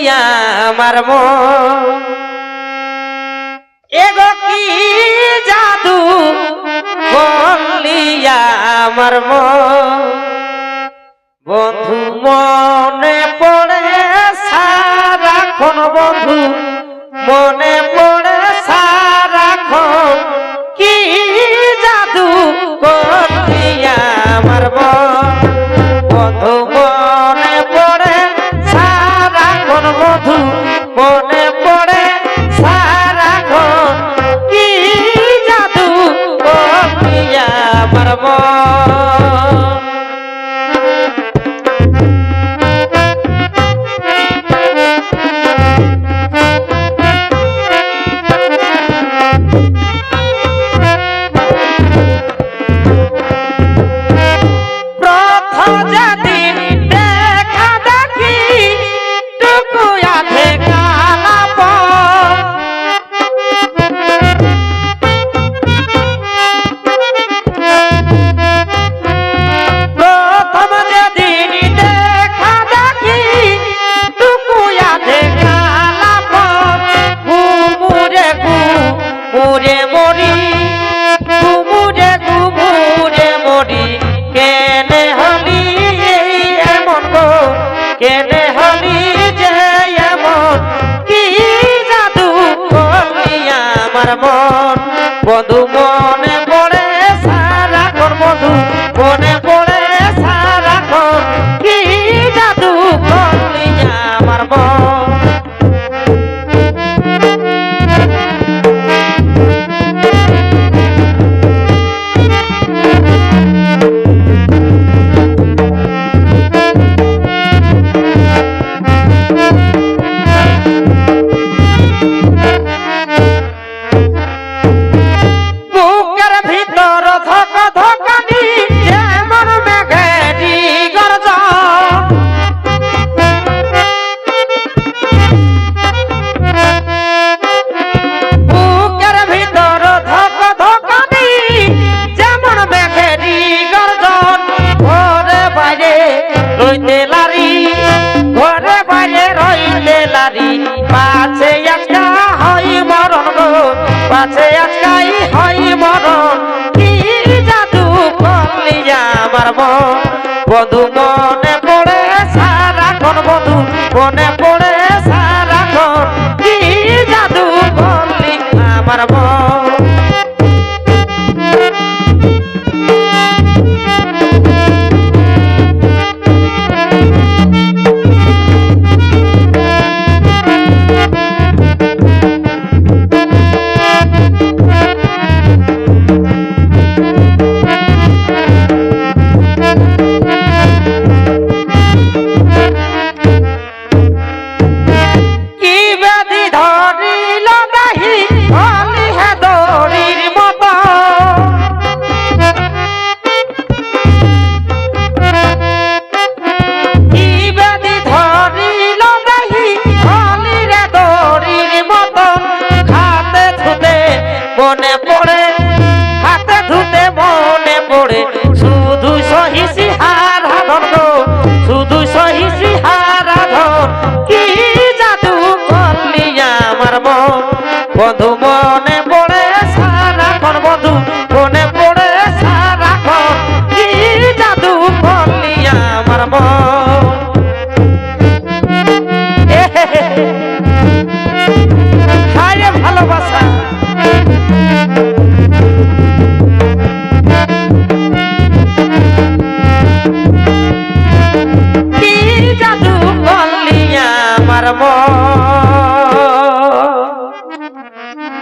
লইয়া মারব এগো কি জাদু বলিয়া মারব বন্ধু মনে পড়ে সারাক্ষণ বন্ধু। আমার মন পদুমন পারবো quando